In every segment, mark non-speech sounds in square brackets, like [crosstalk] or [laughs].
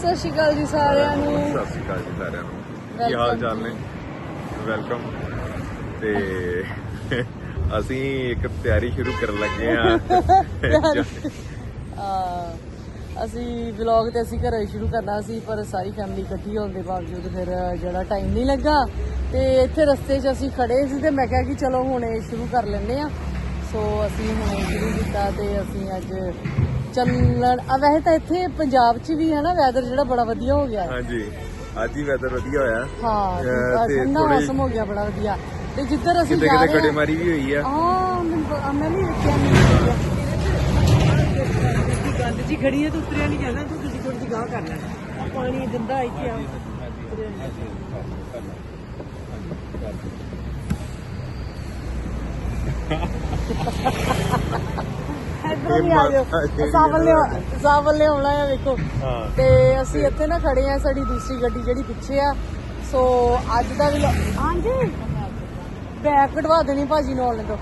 ਸਤਿ ਸ਼੍ਰੀ ਅਕਾਲ ਜੀ ਸਾਰਿਆਂ ਨੂੰ। ਸਤਿ ਸ਼੍ਰੀ ਅਕਾਲ ਜੀ ਸਾਰਿਆਂ ਨੂੰ। ਕੀ ਹਾਲ ਚਾਲ ਨੇ? ਵੈਲਕਮ ਤੇ [laughs] ਅਸੀਂ ਇੱਕ ਤਿਆਰੀ ਸ਼ੁਰੂ ਕਰਨ ਲੱਗੇ [laughs] ਆ ਅਸੀਂ ਵਲੌਗ ਤੇ ਅਸੀਂ ਘਰੇ ਸ਼ੁਰੂ ਕਰਨਾ ਸੀ ਪਰ ਸਾਰੀ ਫੈਮਿਲੀ ਇਕੱਠੀ ਹੋਣ ਦੇ ਬਾਵਜੂਦ ਫਿਰ ਜਿਹੜਾ ਟਾਈਮ ਨਹੀਂ ਲੱਗਾ। ਤੇ ਇੱਥੇ ਰਸਤੇ 'ਚ ਅਸੀਂ ਖੜੇ ਸੀ ਤੇ ਮੈਂ ਕਿਹਾ ਕਿ ਚਲੋ ਹੁਣ ਇਹ ਸ਼ੁਰੂ ਕਰ ਲੈਂਦੇ ਆ ਸੋ ਅਸੀਂ ਹੁਣ ਸ਼ੁਰੂ ਕੀਤਾ ਤੇ ਅਸੀਂ ਅੱਜ ਚੱਲਣ। ਆ ਵੈਸੇ ਤਾਂ ਇੱਥੇ ਪੰਜਾਬ 'ਚ ਵੀ ਹੈ ਨਾ ਵੈਦਰ ਜਿਹੜਾ ਬੜਾ ਵਧੀਆ ਹੋ ਗਿਆ। ਹੈ। ਹਾਂਜੀ ਅੱਜ ਹੀ ਵੈਦਰ ਵਧੀਆ ਹੋਇਆ। ਹਾਂ ਤੇ ਠੰਡਾ ਥੋੜ੍ਹੀ- ਮੌਸਮ ਹੋ ਗਿਆ ਬੜਾ ਵਧੀਆ। ਤੇ ਜਿੱਧਰ ਅਸੀਂ ਕਿਤੇ ਜਾ ਕਿਤੇ ਰਹੇ ਹਾਂ ਗੜੇਮਾਰੀ ਵੀ ਹੋਈ ਆ। ਹਾਂ ਮੈਨੂੰ ਪ- ਮੈਂ ਵੀ ਵੇਖਿਆ ਨਹੀਂ ਗੰਦ ਜੀ ਖੜੀ ਹੈ ਤੇ ਉਤਰਿਆ ਨਹੀਂ ਜਾਂਦਾ ਤੂੰ ਤੁਸੀਂ ਥੋੜੀ ਜਿਹੀ ਗਾਹ ਕਰ ਲੈ ਆਹ ਪਾਣੀ ਗੰਦਾ ਇੱਥੇ ਆ। ਇੱਧਰ ਵੀ ਆ ਜਾਓ। ਸਾਵਲ ਲਿਆ ਸਾਵਲ ਲਿਆਉਣਾ ਹੈ ਵੇਖੋ। ਹਾਂ। ਤੇ ਅਸੀਂ ਇੱਥੇ ਨਾ ਖੜੇ ਆ ਸਾਡੀ ਦੂਸਰੀ ਗੱਡੀ ਜਿਹੜੀ ਪਿੱਛੇ ਆ। ਸੋ ਅੱਜ ਦਾ ਵੀ ਹਾਂਜੀ। ਬੈਗ ਕਢਵਾ ਦੇਣੀ ਭਾਜੀ ਨੂੰ ਆਉਣ ਤੋਂ।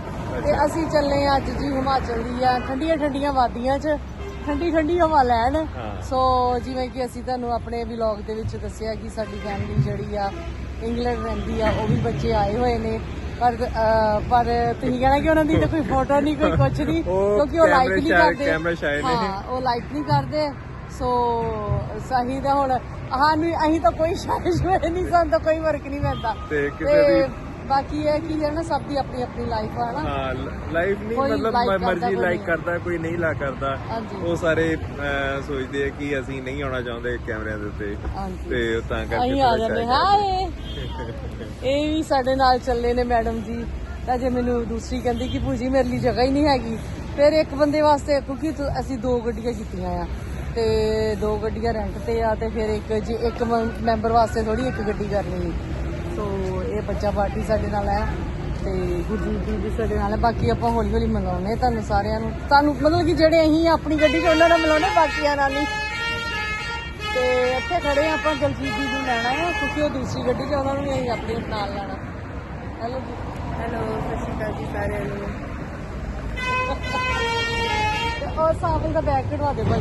ਤੇ ਅਸੀਂ ਚੱਲੇ ਆ ਅੱਜ ਜੀ ਹਿਮਾਚਲ ਦੀ ਆ ਠੰਡੀਆਂ ਠੰਡੀਆਂ ਵਾਦੀਆਂ 'ਚ। ਠੰਡੀ ਠੰਡੀ ਹਵਾ ਲੈਣ। ਸੋ ਜਿਵੇਂ ਕਿ ਅਸੀਂ ਤੁਹਾਨੂੰ ਆਪਣੇ ਵਲੌਗ ਦੇ ਵਿੱਚ ਦੱਸਿਆ ਕਿ ਸਾਡੀ ਫੈਮਿਲੀ ਜਿਹੜੀ ਆ ਇੰਗਲੈਂਡ ਰਹਿੰਦੀ ਆ ਉਹ ਵੀ ਬੱਚੇ ਆਏ ਹੋਏ ਨੇ। ਪਰ ਪਰ ਤੁਸੀਂ ਕਹਿਣਾ ਕਿ ਉਹਨਾਂ ਦੀ ਤਾਂ ਕੋਈ ਫੋਟੋ ਨਹੀਂ ਕੋਈ ਕੁਝ ਨਹੀਂ ਕਿਉਂਕਿ ਉਹ ਲਾਈਕ ਨਹੀਂ ਸ਼ਾਇਦ- ਕਰਦੇ। ਕੈਮਰੇ ਸ਼ਾਇਦ ਉਹ ਲਾਈਕ ਨਹੀਂ ਕਰਦੇ। ਸੋ ਸਹੀ ਦਾ ਹੁਣ ਸਾਨੂੰ ਅਸੀਂ ਤਾਂ ਕੋਈ ਸ਼ਾਇਸ਼ ਹੋਏ ਨਹੀਂ ਸਾਨੂੰ ਤਾਂ ਕੋਈ ਫ਼ਰਕ ਨਹੀਂ ਪੈਂਦਾ। ਤੇ ਕਿਸੇ ਦੀ ਬਾਕੀ ਇਹ ਕੀ ਹੈ ਨਾ ਸਭ ਦੀ ਆਪਣੀ ਆਪਣੀ ਲਾਈਫ ਆ ਨਾ। ਹਾਂ ਲਾਈਫ ਨਹੀਂ ਕੋਈ ਮਤਲਬ like ਮ- ਕਰਦਾ, ਮਰਜ਼ੀ ਕੋਈ ਲਾਈਕ ਨਹੀਂ। ਕਰਦਾ ਕੋਈ ਨਹੀਂ ਲਾ ਕਰਦਾ। ਹਾਂਜੀ। ਉਹ ਸਾਰੇ ਅਹ, ਸੋਚਦੇ ਆ ਕਿ ਅਸੀਂ ਨਹੀਂ ਆਉਣਾ ਚਾਹੁੰਦੇ ਕੈਮਰਿਆਂ ਦੇ ਉੱਤੇ। ਹਾਂਜੀ। ਤੇ ਉਹ ਤਾਂ ਕਰਕੇ ਅਸੀਂ ਆ ਥੋੜ੍ਹਾ ਜਾਂਦੇ shy ਹਾਏ। ਇਹ ਵੀ ਸਾਡੇ ਨਾਲ ਚੱਲੇ ਨੇ ਮੈਡਮ ਜੀ। ਤਾਂ ਜੇ ਮੈਨੂੰ ਦੂਸਰੀ ਕਹਿੰਦੀ ਕਿ ਭੂਜੀ ਮੇਰੇ ਲਈ ਜਗ੍ਹਾ ਹੀ ਨਹੀਂ ਹੈਗੀ ਫਿਰ ਇੱਕ ਬੰਦੇ ਵਾਸਤੇ ਕਿਉਂਕਿ ਤੁ- ਅਸੀਂ ਦੋ ਗੱਡੀਆਂ ਕੀਤੀਆਂ ਆ। ਤੇ ਦੋ ਗੱਡੀਆਂ ਰੈਂਟ ਤੇ ਆ ਤੇ ਫਿਰ ਇੱਕ ਜੀ ਇੱਕ ਮੈਂਬਰ ਵਾਸਤੇ ਥੋੜੀ ਇੱਕ ਗੱਡੀ ਕਰਨੀ ਸੋ ਇਹ ਬੱਚਾ ਪਾਰਟੀ ਸਾਡੇ ਨਾਲ ਹੈ ਤੇ ਗੁਰਜੀਤ ਜੀ ਵੀ ਸਾਡੇ ਨਾਲ ਹੈ। ਬਾਕੀ ਆਪਾਂ ਹੌਲੀ ਹੌਲੀ ਮਿਲਾਉਣੇ ਤੁਹਾਨੂੰ ਸਾਰਿਆਂ ਨੂੰ। ਤੁਹਾਨੂੰ ਮਤਲਬ ਕਿ ਜਿਹੜੇ ਅਸੀਂ ਆਪਣੀ ਗੱਡੀ 'ਚ ਉਹਨਾਂ ਨਾਲ ਮਿਲਾਉਣੇ ਬਾਕੀਆਂ ਨਾਲ ਨਹੀਂ। ਤੇ ਇੱਥੇ ਖੜੇ ਆਪਾਂ ਦਲਜੀਤ ਜੀ ਨੂੰ ਲੈਣਾ ਹੈ ਕਿਉਂਕਿ ਉਹ ਦੂਸਰੀ ਗੱਡੀ 'ਚ ਉਹਨਾਂ ਨੂੰ ਵੀ ਅਸੀਂ ਆਪਣੀ ਨਾਲ ਲੈਣਾ। ਹੈਲੋ ਜੀ। ਹੈਲੋ ਸਤਿ ਸ਼੍ਰੀ ਅਕਾਲ ਜੀ ਸਾਰਿਆਂ ਨੂੰ। ਉਹ ਸਾਵਲ ਦਾ ਬੈਗ ਕਢਵਾ ਦੇ ਭਾਈ।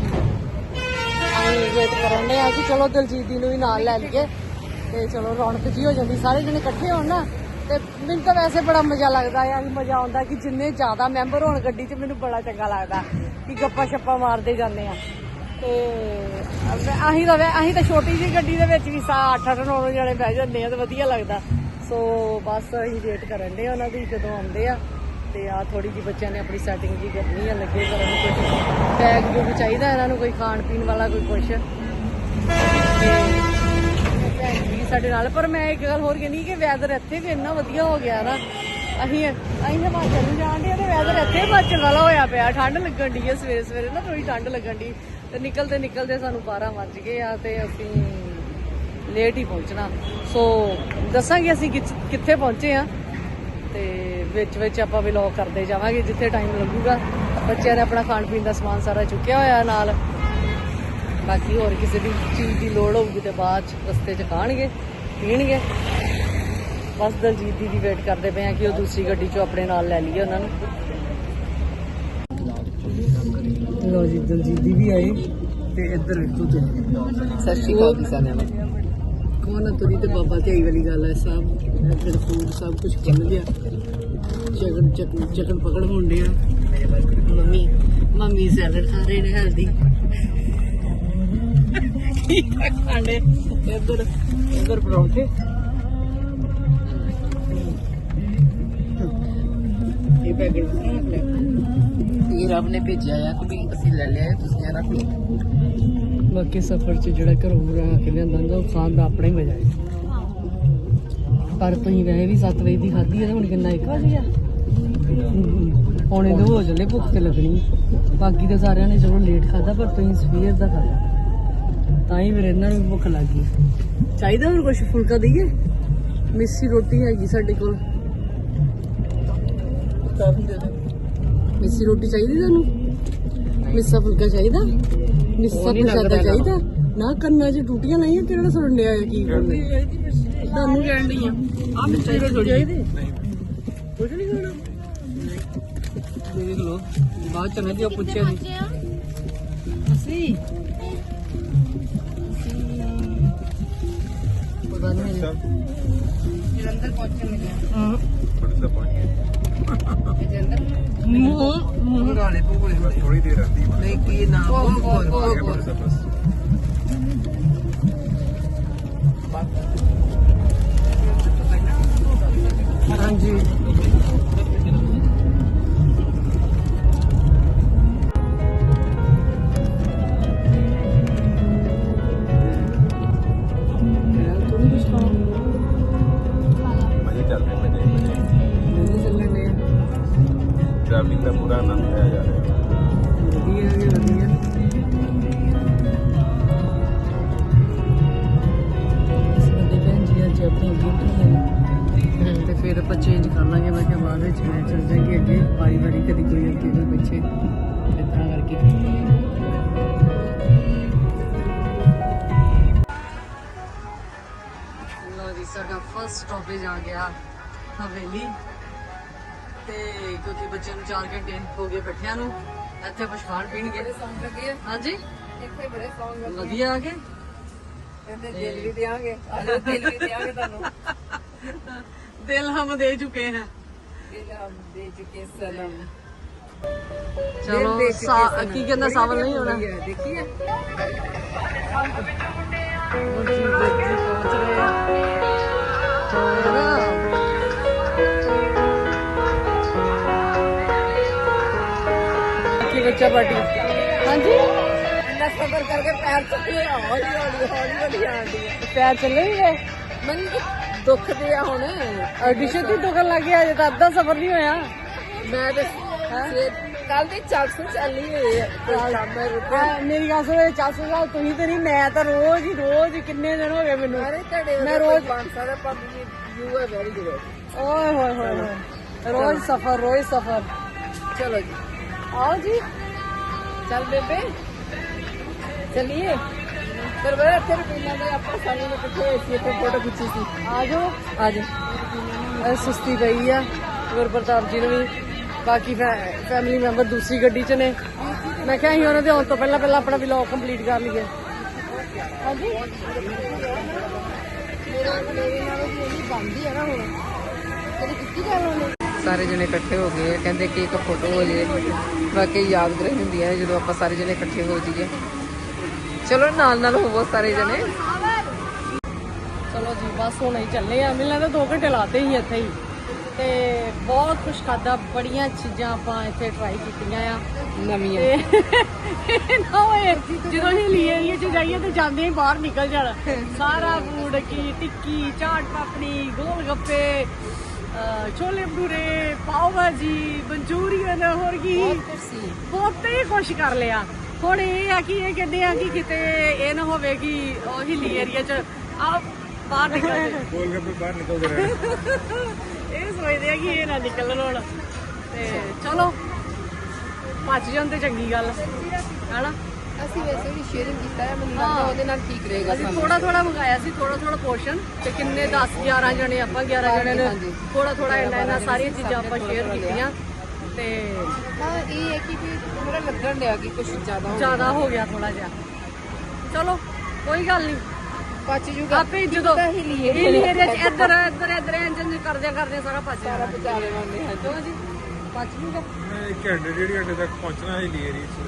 ਅਸੀਂ ਵੇਟ ਕਰਨ ਦੇ ਆ ਕਿ ਚਲੋ ਦਲਜੀਤ ਜੀ ਨੂੰ ਵੀ ਨਾਲ ਲੈ ਲਈਏ। ਤੇ ਚਲੋ ਰੌਣਕ ਜੀ ਹੋ ਜਾਂਦੀ, ਸਾਰੇ ਜਣੇ ਇਕੱਠੇ ਹੋਣ ਨਾ, ਤੇ ਮੈਨੂੰ ਤਾਂ ਵੈਸੇ ਬੜਾ ਮਜ਼ਾ ਲੱਗਦਾ ਆ ਕਿ ਮਜ਼ਾ ਆਉਂਦਾ ਕਿ ਜਿੰਨੇ ਜ਼ਿਆਦਾ ਮੈਂਬਰ ਹੋਣ ਗੱਡੀ 'ਚ, ਮੈਨੂੰ ਬੜਾ ਚੰਗਾ ਲੱਗਦਾ ਕਿ ਗੱਪਾਂ ਛੱਪਾਂ ਮਾਰਦੇ ਜਾਂਦੇ ਆ। ਤੇ ਅਹ ਅਸੀਂ ਤਾਂ ਵੈ- ਅਸੀਂ ਤਾਂ ਛੋਟੀ ਜਿਹੀ ਗੱਡੀ ਦੇ ਵਿੱਚ ਵੀ ਸਾ 8 8 9 ਜਣੇ ਬਹਿ ਜਾਂਦੇ ਆ ਤੇ ਵਧੀਆ ਲੱਗਦਾ। ਸੋ ਬਸ ਅਸੀਂ ਵੇਟ ਕਰਨ ਦੇ ਉਹਨਾਂ ਦੀ, ਜਦੋਂ ਆਉਂਦੇ ਆ, ਤੇ ਆ ਥੋੜੀ ਜਿਹੀ ਬੱਚਿਆਂ ਨੇ ਆਪਣੀ ਸੈਟਿੰਗ ਜੀ ਕਰਨੀ ਆ, ਲੱਗੇ ਕਰਨ ਕੁਝ ਬੈਗ ਬੁੱਕ ਚਾਹੀਦਾ ਇਹਨਾਂ ਨੂੰ, ਕੋਈ ਖਾਣ ਪੀਣ ਵਾਲਾ, ਕੋਈ ਕੁਛ ਤੇ ਭੈਣ ਜੀ ਸਾਡੇ ਨਾਲ। ਪਰ ਮੈਂ ਇੱਕ ਗੱਲ ਹੋਰ ਕਹਿੰਦੀ ਕਿ ਵੈਦਰ ਇੱਥੇ ਵੀ ਇੰਨਾ ਵਧੀਆ ਹੋ ਗਿਆ ਨਾ। ਅਸੀਂ ਅਸੀਂ ਹਿਮਾਚਲ ਨੂੰ ਜਾਣ ਦੇ ਤੇ ਵੈਦਰ ਇੱਥੇ ਹਿਮਾਚਲ ਵਾਲਾ ਹੋਇਆ ਪਿਆ। ਠੰਡ ਲੱਗਣ ਦੀ ਹੈ ਸਵੇਰੇ ਸਵੇਰੇ ਨਾ ਥੋੜੀ ਠੰਡ ਲੱਗਣ ਦੀ ਤੇ ਨਿਕਲਦੇ ਨਿਕਲਦੇ ਸਾਨੂੰ 12 ਵੱਜ ਗਏ ਆ ਤੇ ਅਸੀਂ ਲੇਟ ਹੀ ਪਹੁੰਚਣਾ। ਸੋ ਦੱਸਾਂਗੇ ਅਸੀਂ ਕਿੱਥ- ਕਿੱਥੇ ਪਹੁੰਚੇ ਆ। ਤੇ ਵਿੱਚ ਵਿੱਚ ਆਪਾਂ ਵਲੌਗ ਕਰਦੇ ਜਾਵਾਂਗੇ ਜਿੱਥੇ ਟਾਈਮ ਲੱਗੂਗਾ। ਬੱਚਿਆਂ ਨੇ ਆਪਣਾ ਖਾਣ ਪੀਣ ਦਾ ਸਮਾਨ ਸਾਰਾ ਚੁੱਕਿਆ ਹੋਇਆ ਨਾਲ। ਬਾਕੀ ਹੋਰ ਕਿਸੇ ਦੀ ਚੀਜ਼ ਦੀ ਲੋੜ ਹੋਊਗੀ ਤੇ ਬਾਅਦ ਚ ਰਸਤੇ 'ਚ ਖਾਣਗੇ ਪੀਣਗੇ। ਬਸ ਦਲਜੀਤ ਦੀ ਦੀ ਵੇਟ ਕਰਦੇ ਪਏ ਆ ਕਿ ਉਹ ਦੂਸਰੀ ਗੱਡੀ 'ਚੋਂ ਆਪਣੇ ਨਾਲ ਲੈ ਲਈਏ ਉਹਨਾਂ ਨੂੰ। ਲੋ ਜੀ ਦਲਜੀਤ ਦੀ ਵੀ ਆਏ ਤੇ ਇੱਧਰ ਵੇਖੋ ਤੁਸੀਂ। ਸਤਿ ਸ਼੍ਰੀ ਅਕਾਲ ਜੀ ਸਾਰਿਆਂ ਨੂੰ। ਕੌਣ ਆ ਤੁਰੀ ਤੇ ਬਾਬਾ ਧਿਆਈ ਵਾਲੀ ਗੱਲ ਹੈ ਸਭ ਇੱਧਰ ਫੂਡ ਸਭ ਕੁਝ ਖੁੱਲ ਗਿਆ। ਚਕਨ ਚਕਨ ਚਕਨ ਪਕੜ ਹੁੰਦੇ ਆ ਮੰਮੀ ਮੰਮੀ ਸੈਲਡ ਖਾ ਰਹੇ ਨੇ ਹਲਦੀ ਕੀ ਇੱਧਰ ਇੱਧਰ ਪਰੌਂਠੇ ਇਹ ਪੈਕਟ ਇਹ ਰੱਬ ਨੇ ਭੇਜਿਆ ਆ ਕਿ ਅਸੀਂ ਲੈ ਲਿਆ, ਤੁਸੀਂ ਰੱਖ ਲਓ। ਬਾਕੀ ਸਫ਼ਰ 'ਚ ਜਿਹੜਾ ਘਰੋਂ ਬਣਾ ਕੇ ਲਿਆਂਦਾ ਉਹ ਖਾਣ ਦਾ ਆਪਣਾ ਹੀ ਮਜ਼ਾ ਹੈ। ਪਰ ਤੁਸੀਂ ਵੈਸੇ ਵੀ 7 ਵਜੇ ਦੀ ਖਾਧੀ ਹੈ ਤੇ ਹੁਣ ਕਿੰਨਾ 1 ਵਜ ਗਿਆ ਪੌਣੇ ਦੋ ਹੋ ਚੱਲੇ ਭੁੱਖ ਤੇ ਲੱਗਣੀ। ਬਾਕੀ ਤਾਂ ਸਾਰਿਆਂ ਨੇ ਚਲੋ ਲੇਟ ਖਾਦਾ ਪਰ ਤੁਸੀਂ ਸਵੇਰ ਦਾ ਖਾਦਾ ਤਾਂ ਹੀ ਫਿਰ ਇਹਨਾਂ ਨੂੰ ਵੀ ਭੁੱਖ ਲੱਗ ਗਈ। ਚਾਹੀਦਾ ਹੋਰ ਕੁਝ ਫੁਲਕਾ ਦਈਏ? ਮਿੱਸੀ ਰੋਟੀ ਹੈਗੀ ਸਾਡੇ ਕੋਲ। ਮਿੱਸੀ ਰੋਟੀ ਚਾਹੀਦੀ ਤੁਹਾਨੂੰ ਮਿੱਸਾ ਫੁਲਕਾ ਚਾਹੀਦਾ? ਮਿੱਸਾ ਪ੍ਰਸ਼ਾਦਾ ਚਾਹੀਦਾ। ਨਾ ਕੰਨਾਂ 'ਚ ਟੂਟੀਆਂ ਲਾਈਆਂ ਕਿਹੜਾ ਸੁਣਨ ਡਿਆ ਹੈ ਕੀ? ਤੁਹਾਨੂੰ ਕਹਿਣ ਡਈ ਆ ਦੇ ਥੋੜੀ ਚਾਹੀਦੇ। ਕੁਝ ਨਹੀਂ। ਖਾਣਾ। ਦੇਖ ਲਓ। ਬਾਅਦ ਚ ਨਾ ਜੀ ਪੁੱਛਿਆ ਨਹੀਂ। ਅਸੀਂ ਪਤਾ ਨਹੀਂ। ਸਭ ਜਲੰਧਰ ਪਹੁੰਚਣ ਲੱਗੇ ਬੜੀ ਸਭ ਪਹੁੰਚ ਗਏ। ਜਲੰਧਰ? ਮੂੰਹ ਮੂੰਹ ਪੂਰੇ ਬਸ ਥੋੜੀ ਦੇਰ ਰਹਿੰਦੀ। ਨਹੀਂ ਕੀ ਨਾਮ? ਬਹੁਤ, ਬਹੁਤ, ਬਹੁਤ। ਆਗੇ ਬੜੀ ਸਭ ਬਸ ਟਰੈਵਲਿੰਗ ਦਾ ਪੂਰਾ ਆਨੰਦ ਲਿਆ ਜਾ ਰਿਹਾ ਹੈ ਵਧੀਆ ਜੀ ਵਧੀਆ ਸਾਡੇ ਭੈਣ ਜੀ ਅੱਜ ਆਪਣੀ ਡਿਊਟੀ ਹੈ ਤੇ ਫਿਰ ਆਪਾਂ ਚੇਂਜ ਕਰ ਲਾਂਗੇ ਮੈਂ ਕਿਹਾ ਬਾਅਦ ਵਿੱਚ ਮੈਂ ਚੱਲ ਜਾਵਾਂਗੀ ਅੱਗੇ? ਵਾਰੀ ਵਾਰੀ ਕਦੀ ਕੋਈ ਅੱਗੇ ਕੋਈ ਪਿੱਛੇ। ਇਸ ਤਰ੍ਹਾਂ ਕਰਕੇ। ਲੋ ਜੀ ਸਾਡਾ ਫਸਟ ਸਟਾਪੇਜ ਆ ਗਿਆ ਹਵੇਲੀ। ਤੇ ਕਿਉਂਕਿ ਬੱਚਿਆਂ ਨੂੰ 4 ਘੰਟੇ ਹੋ ਗਏ ਬੈਠਿਆਂ ਨੂੰ ਇੱਥੇ ਕੁਝ ਖਾਣ ਪੀਣਗੇ ਸੌਂਗ ਲੱਗੇ ਹਾਂਜੀ? ਇੱਥੇ ਬੜੇ ਸੌਂਗ ਵਧੀਆ ਆ ਕਹਿੰਦੇ ਦਿਲ ਵੀ ਦੇਾਂਗੇ ਦਿਲ ਵੀ ਦੇਾਂਗੇ ਤੁਹਾਨੂੰ। ਦਿਲ ਹਮ ਦੇ ਚੁੱਕੇ हैं ਦਿਲ ਹਮ ਦੇ ਚੁੱਕੇ ਸਨਮ। ਚਲੋ ਸਾ- ਕੀ ਕਹਿੰਦਾ ਸਾਵਲ ਨਹੀਂ ਹੋਣਾ ਦੇਖੀਏ ਬੱਜੀ ਬੱਜੀ ਪਹੁੰਚ ਰਹੇ ਆ। ਬੱਚਾ ਪਾਰਟੀ ਹਾਂਜੀ। ਇੰਨਾ ਸਬਰ ਕਰਕੇ ਪੈਰ ਚੱਕੇ ਹੌਲੀ ਹੌਲੀ ਹੌਲੀ ਹੌਲੀ ਆਂਦੀ ਹੈ ਪੈਰ ਚੱਲੇ ਹੀ ਗਏ? ਮਨ ਦੁੱਖ ਦੇ ਆ ਹੁਣ। ਐਡੀਸ਼ਨ ਤੇ ਦੁਕਾਨ ਲੱਗ ਗਿਆ ਅਜੇ ਤਾਂ ਅੱਧਾ ਸਫਰ ਨਹੀਂ ਹੋਇਆ। ਮੈਂ ਤੇ ਕੱਲ ਦੀ ਚੱਲ ਸੇ ਚੱਲੀ ਹੋਈ ਹੈ ਮੇਰੀ ਗੱਲ ਸੁਣੋ ਚਾਸੂ ਸਾਹਿਬ ਤੁਸੀਂ ਤੇ ਨਹੀਂ ਮੈਂ ਤਾਂ ਰੋਜ਼ ਹੀ ਰੋਜ਼ ਹੀ ਕਿੰਨੇ ਦਿਨ ਹੋ ਗਏ ਮੈਨੂੰ। ਮੈਂ ਰੋਜ਼- ਪਾਂਸਾ ਦਾ ਪੰਜ ਯੂ ਹੈ ਵੈਰੀ ਗੁੱਡ ਓਏ ਹੋਏ ਹੋਏ ਰੋਜ਼ ਸਫਰ ਰੋਜ਼ ਸਫਰ। ਚਲੋ ਜੀ। ਆਓ ਜੀ। ਚੱਲ ਬੇਬੇ। ਚਲਿਏ। ਫਿਰ ਬੜਾ ਇੱਥੇ ਰੁਪਈਆ ਦੇ ਆਪਾਂ ਸਾਨੂੰ ਨੇ ਕਿੱਥੇ ਸੀ ਇੱਥੇ ਫੋਟੋ ਖਿੱਚੀ ਸੀ। ਆ ਜਾਓ। ਆ ਜਾ ਇਹ ਸੁਸਤੀ ਪਈ ਆ। ਗੁਰਪ੍ਰਤਾਪ ਜੀ ਨੂੰ ਵੀ। ਬਾਕੀ ਫੈਮਿਲੀ ਮੈਂਬਰ ਦੂਸਰੀ ਗੱਡੀ 'ਚ ਨੇ। ਮੈਂ ਕਿਹਾ ਅਸੀਂ ਉਹਨਾਂ ਦੇ ਆਉਣ ਤੋਂ ਪਹਿਲਾਂ ਪਹਿਲਾਂ ਆਪਣਾ ਵਲੌਗ ਕੰਪਲੀਟ ਕਰ ਲਈਏ। ਹਾਂਜੀ। ਮੇਰਾ ਮੇਰੇ ਨਾਲ ਵੀ ਇਹੀ ਬੰਦੀ ਹੈ ਨਾ ਹੁਣ ਕਦੀ ਕਿੱਥੇ ਗੱਲ ਹੋਣੀ ਸਾਰੇ ਜਣੇ ਇਕੱਠੇ ਹੋ ਗਏ। ਕਹਿੰਦੇ ਕਿ ਇੱਕ ਫੋਟੋ ਹੋ ਜੇ ਬਾਕੀ ਯਾਦਗਾਰ ਹੁੰਦੀਆਂ ਨੇ ਜਦੋਂ ਆਪਾਂ ਸਾਰੇ ਜਣੇ ਇਕੱਠੇ ਹੋ ਜਾਈਏ। ਚਲੋ ਨਾਲ ਨਾਲ ਹੋਵੋ ਸਾਰੇ ਜਣੇ। ਚਲੋ ਜੀ ਬਸ ਹੁਣ ਹੀ ਚੱਲੇ ਆ ਮੈਨੂੰ ਲੱਗਦਾ 2 ਘੰਟੇ ਲਾਤੇ ਹੀ ਇੱਥੇ ਹੀ। ਤੇ ਬਹੁਤ ਕੁਝ ਖਾਦਾ ਬੜੀਆਂ ਚੀਜ਼ਾਂ ਆਪਾਂ ਇੱਥੇ ਟਰਾਈ ਕੀਤੀਆਂ ਆ। ਨਵੀਆਂ। ਤੇ ਨਾ ਹੋਏ ਜਦੋਂ ਹਿਲੀ ਏਰੀਆ ਚ ਜਾਈਏ ਤੇ ਜਾਂਦੇ ਹੀ ਬਾਹਰ ਨਿਕਲ ਜਾਣਾ। ਸਾਰਾ ਫੂਡ ਕੀ ਟਿੱਕੀ ਚਾਟ ਪਾਪੜੀ ਗੋਲ ਗੱਪੇ ਛੋਲੇ ਭਟੂਰੇ ਪਾਓ ਭਾਜੀ ਮਨਚੂਰੀਅਨ ਹੋਰ ਕੀ। ਬਹੁਤ ਹੀ ਕੁਛ ਕਰ ਲਿਆ। ਹੁਣ ਇਹ ਆ ਕਿ ਇਹ ਕਹਿੰਦੇ ਆ ਕਿ ਕਿਤੇ ਇਹ ਨਾ ਹੋਵੇ ਕਿ ਉਹ ਹਿੱਲੀ ਏਰੀਆ ਚ ਆ ਬਾਹਰ ਨਿਕਲ ਜਾਏ ਗੋਲ ਗੱਪੇ ਬਾਹਰ ਨਿਕਲਦੇ ਰਹੇ ਇਹ ਸੋਚਦੇ ਆ ਕਿ ਇਹ ਨਾ ਨਿਕਲਣ ਹੁਣ। ਤੇ ਚਲੋ ਭੱਜ ਜਾਣ ਤੇ ਚੰਗੀ ਗੱਲ। ਹੈਨਾ? ਅਸੀਂ ਵੈਸੇ ਵੀ ਸ਼ੇਅਰਿੰਗ ਕੀਤਾ ਹੈ ਮੈਨੂੰ ਹਾਂ। ਲੱਗਦਾ ਉਹਦੇ ਨਾਲ ਠੀਕ ਰਹੇਗਾ ਅਸੀਂ ਸਾਨੂੰ। ਥੋੜਾ ਥੋੜਾ ਮੰਗਾਇਆ ਸੀ ਥੋੜਾ ਥੋੜਾ ਪੋਰਸ਼ਨ ਤੇ ਕਿੰਨੇ 10 11 ਜਣੇ ਆਪਾਂ 11 ਜਣੇ ਨੇ ਹਾਂਜੀ। ਥੋੜਾ ਥੋੜਾ ਇੰਨਾ ਇੰਨਾ ਸਾਰੀਆਂ ਚੀਜ਼ਾਂ ਆਪਾਂ ਸ਼ੇਅਰ ਕੀਤੀਆਂ ਤੇ ਹਾਂ ਇਹ ਹੈ ਕਿ ਵੀ ਥੋੜਾ ਲੱਗਣ ਡਿਆ ਕਿ ਕੁਝ ਜ਼ਿਆਦਾ ਹੋ ਜ਼ਿਆਦਾ ਹੋ ਗਿਆ ਥੋੜਾ ਜਿਹਾ। ਚਲੋ ਕੋਈ ਗੱਲ ਨਹੀਂ। ਪਚ ਜੂਗਾ। ਆਪੇ ਜਦੋਂ ਤਾਂ ਹਿੱਲੀ ਹਿੱਲੀ ਏਰੀਆ ਚ ਇੱਧਰ ਇੱਧਰ ਇੱਧਰ ਇੰਜ ਕਰਦੇ ਕਰਦੇ ਸਾਰਾ ਭੱਜ ਸਾਰਾ ਜਾਣਾ। ਪਚਾ ਲੈਵਾਂਗੇ ਹਾਂਜੀ। ਭੱਜ ਜੂਗਾ। ਇੱਕ ਘੰਟੇ ਡੇਢ ਘੰਟੇ ਤੱਕ ਪਹੁੰਚਣਾ ਹੈ ਲੀਏਰੀ ਚ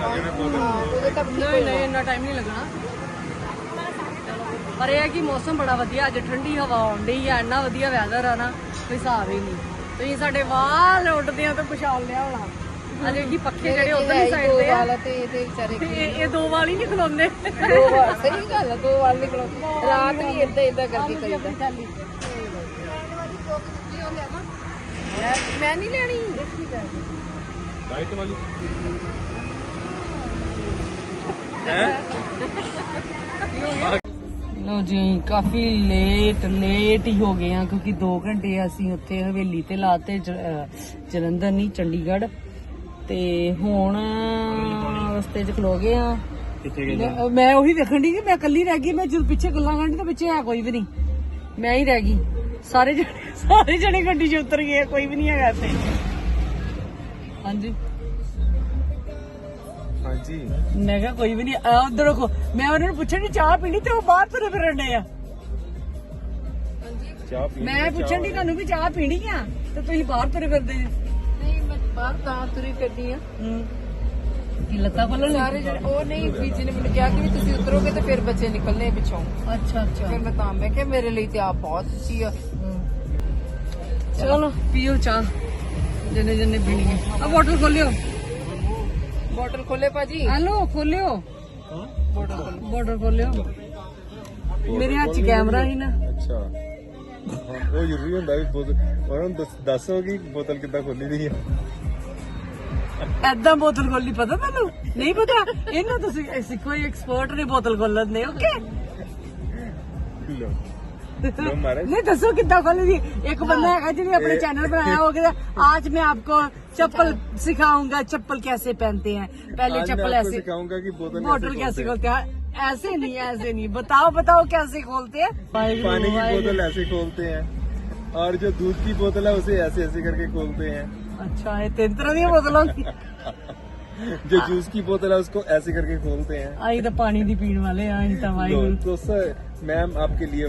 ਲੱਗੇ ਨਾ ਹਾਂ ਬਹੁਤ ਉਹਦੇ ਤੱਕ ਨਹੀਂ ਨਹੀਂ ਇੰਨਾ ਟਾਈਮ ਨਹੀਂ ਲੱਗਣਾ। ਪਰ ਇਹ ਹੈ ਕਿ ਮੌਸਮ ਬੜਾ ਵਧੀਆ ਅੱਜ ਠੰਡੀ ਹਵਾ ਆਉਣ ਡਈ ਆ ਇੰਨਾ ਵਧੀਆ ਵੈਦਰ ਆ ਨਾ ਕੋਈ ਹਿਸਾਬ ਹੀ ਨਹੀਂ। ਤੁਸੀਂ ਸਾਡੇ ਵਾਲ ਉੱਡਦੇ ਆ ਤੇ ਪਛਾਣ ਲਿਆ ਹੋਣਾ। ਅਜੇ ਕੀ ਪੱਖੇ ਜਿਹੜੇ ਉਧਰਲੀ ਸਾਈਡ ਤੇ ਆ। ਵਾਲਾ ਤੇ ਇਹਦੇ ਵਿਚਾਰੇ ਇਹ ਇਹ ਦੋ ਵਾਲ ਹੀ ਨਹੀਂ ਖਲੋਂਦੇ। ਦੋ ਵਾਰ ਸਹੀ ਗੱਲ ਹੈ ਦੋ ਵਾਰ ਨਿਕਲੋ ਰਾਤ ਵੀ ਇਦਾਂ ਇਦਾਂ ਕਰਦੀ ਕਰੀਦਾ ਮੈਂ ਨਹੀਂ ਲੈਣੀ। ਲਾਈਟ ਵਾਲੀ। ਹੈ? ਲੋ ਜੀ ਕਾਫੀ ਲੇਟ ਲੇਟ ਹੀ ਹੋ ਗਏ ਆ ਕਿਉਂਕਿ 2 ਘੰਟੇ ਅਸੀਂ ਉੱਥੇ ਹਵੇਲੀ ਤੇ ਲਾਤੇ ਜਲੰਧਰ ਨਹੀਂ ਚੰਡੀਗੜ੍ਹ। ਤੇ ਹੁਣ ਰਸਤੇ 'ਚ ਖਲੋ ਗਏ ਆ ਮੈਂ- ਉਹੀ ਵੇਖਣ ਦੀ ਕਿ ਮੈਂ ਇਕੱਲੀ ਰਹਿ ਗਈ ਮੈਂ ਜਦ ਪਿੱਛੇ ਗੱਲਾਂ ਕਰਨ ਤੇ ਪਿੱਛੇ ਹੈ ਕੋਈ ਵੀ ਨਹੀਂ। ਮੈਂ ਹੀ ਰਹਿ ਗਈ। ਸਾਰੇ ਜਣੇ ਸਾਰੇ ਜਣੇ ਗੱਡੀ 'ਚ ਉਤਰ ਗਏ ਕੋਈ ਵੀ ਨਹੀਂ ਹੈਗਾ ਇੱਥੇ। ਹਾਂਜੀ। ਹਾਂਜੀ। ਮੈਂ ਕਿਹਾ ਕੋਈ ਵੀ ਨਹੀਂ ਆ ਉਧਰ ਰੱਖੋ ਮੈਂ ਉਹਨਾਂ ਨੂੰ ਪੁੱਛਣ ਦੀ ਚਾਹ ਪੀਣੀ ਤੇ ਉਹ ਬਾਹਰ ਤੁਰੇ ਫਿਰਨ ਡਏ ਆ। ਚਾਹ ਪੀ ਮੈਂ ਪੁੱਛਣ ਦੀ ਤੁਹਾਨੂੰ ਵੀ ਚਾਹ ਪੀਣੀ ਆ ਤੇ ਤੁਸੀਂ ਬਾਹਰ ਤੁਰੇ ਫਿਰਦੇ ਜੀ। ਨਹੀਂ ਮੈਂ ਬਾਹਰ ਤਾਂ ਤੁਰੀ ਫਿਰਦੀ ਆ। ਹੂੰ। ਕੀ ਲੱਤਾਂ ਖੋਲਣ ਸਾਰੇ ਜਿਹੜੇ ਉਹ ਨਹੀਂ ਬੀਜੀ ਨੇ ਮੈਨੂੰ ਕਿਹਾ ਕਿ ਵੀ ਤੁਸੀਂ ਉਤਰੋਗੇ ਤੇ ਫਿਰ ਬੱਚੇ ਨਿਕਲਨੇ ਪਿੱਛੋਂ। ਅੱਛਾ ਅੱਛਾ। ਫਿਰ ਮੈਂ ਤਾਂ ਮੈਂ ਕਿਹਾ ਮੇਰੇ ਲਈ ਤੇ ਆਪ ਬਹੁਤ ਅੱਛੀ ਆ। ਚਲੋ। ਪੀਓ ਚਾਹ। ਜਿੰਨੇ ਜਿੰਨੇ ਪੀਣੀ ਹੈ ਆ ਬੋਟਲ ਖੋਲਿਓ। ਬੋਟਲ ਖੋਲੇ ਭਾਜੀ। ਹਲੋ ਖੋਲਿਓ। ਬੋਟਲ ਖੋਲੇ ਬੋਟਲ ਖੋਲਿਓ। ਮੇਰੇ ਹੱਥ 'ਚ ਕੈਮਰਾ ਹੀ ਨਾ। ਅੱਛਾ। ਉਹ ਜ਼ਰੂਰੀ ਹੁੰਦਾ ਵੀ ਬੋਤਲ ਉਹਨਾਂ ਨੂੰ ਦੱਸ- ਕਿ ਬੋਤਲ ਕਿੱਦਾਂ ਖੋਲੀ ਦੀ ਹੈ ਐਦਾਂ ਬੋਤਲ ਖੋਲਣੀ ਪਤਾ ਤੁਹਾਨੂੰ ਨਹੀਂ ਪਤਾ? ਇਹਨਾਂ ਤੁਸੀਂ ਕੋਈ ਐਕਸਪਰਟ ਨੇ ਬੋਤਲ ਖੋਲਣ ਦੇ ਓਕੇ ਲੋ नहीं दसो कितना खोलेगी एक बंदा है जिन्हें अपने चैनल बनाया हो गया आज मैं आपको चप्पल सिखाऊंगा चप्पल कैसे पहनते हैं पहले चप्पल ऐसे सिखाऊंगा कि बोतल कैसे खोलते हैं ऐसे नहीं ऐसे नहीं बताओ बताओ कैसे खोलते हैं पानी की बोतल ऐसे खोलते हैं और जो दूध की बोतल है उसे ऐसे ऐसे करके खोलते हैं अच्छा ये तीन तरह दी बोतलों की जो जूस की बोतल है उसको ऐसे करके खोलते हैं आई तो पानी दी पीने वाले हैं तो मैम आपके लिए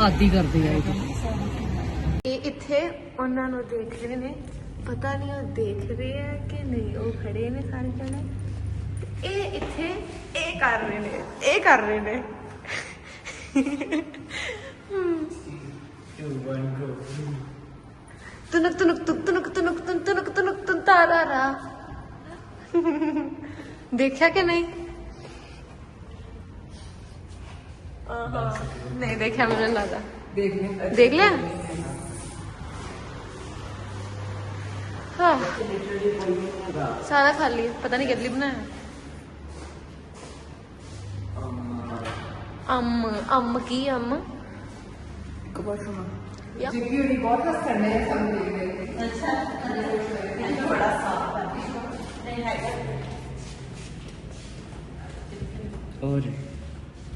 ਆਦੀ ਕਰਦੇ ਆ ਇਹ ਇਹ ਇੱਥੇ ਉਹਨਾਂ ਨੂੰ ਦੇਖ ਰਹੇ ਨੇ ਪਤਾ ਨਹੀਂ ਉਹ ਦੇਖ ਰਹੇ ਆ ਕਿ ਨਹੀਂ ਉਹ ਖੜੇ ਨੇ ਸਾਰੇ ਜਣੇ ਤੇ ਇਹ ਇੱਥੇ ਇਹ ਕਰ ਰਹੇ ਨੇ ਇਹ ਕਰ ਰਹੇ ਨੇ ਤੁਨਕ ਤੁਨਕ ਤੁਕ ਤੁਨਕ ਤੁਨਕ ਤੁਨ ਤੁਨਕ ਤੁਨਕ ਤੁਨ ਤਾਰਾਰਾ ਦੇਖਿਆ ਕਿ ਨਹੀਂ ਆਹਾ ਨਹੀਂ ਦੇਖਿਆ ਮੈਨੂੰ ਲੱਗਦਾ ਦੇਖ ਲੈ ਦੇਖ ਲਿਆ ਹਾਂ ਸਾਰਾ ਖਾਲੀ ਹੈ ਪਤਾ ਨਹੀਂ ਕਿੱਦਲੀ ਬਣਾਇਆ ਅੰਮ ਅੰਮ ਕੀ ਅੰਮ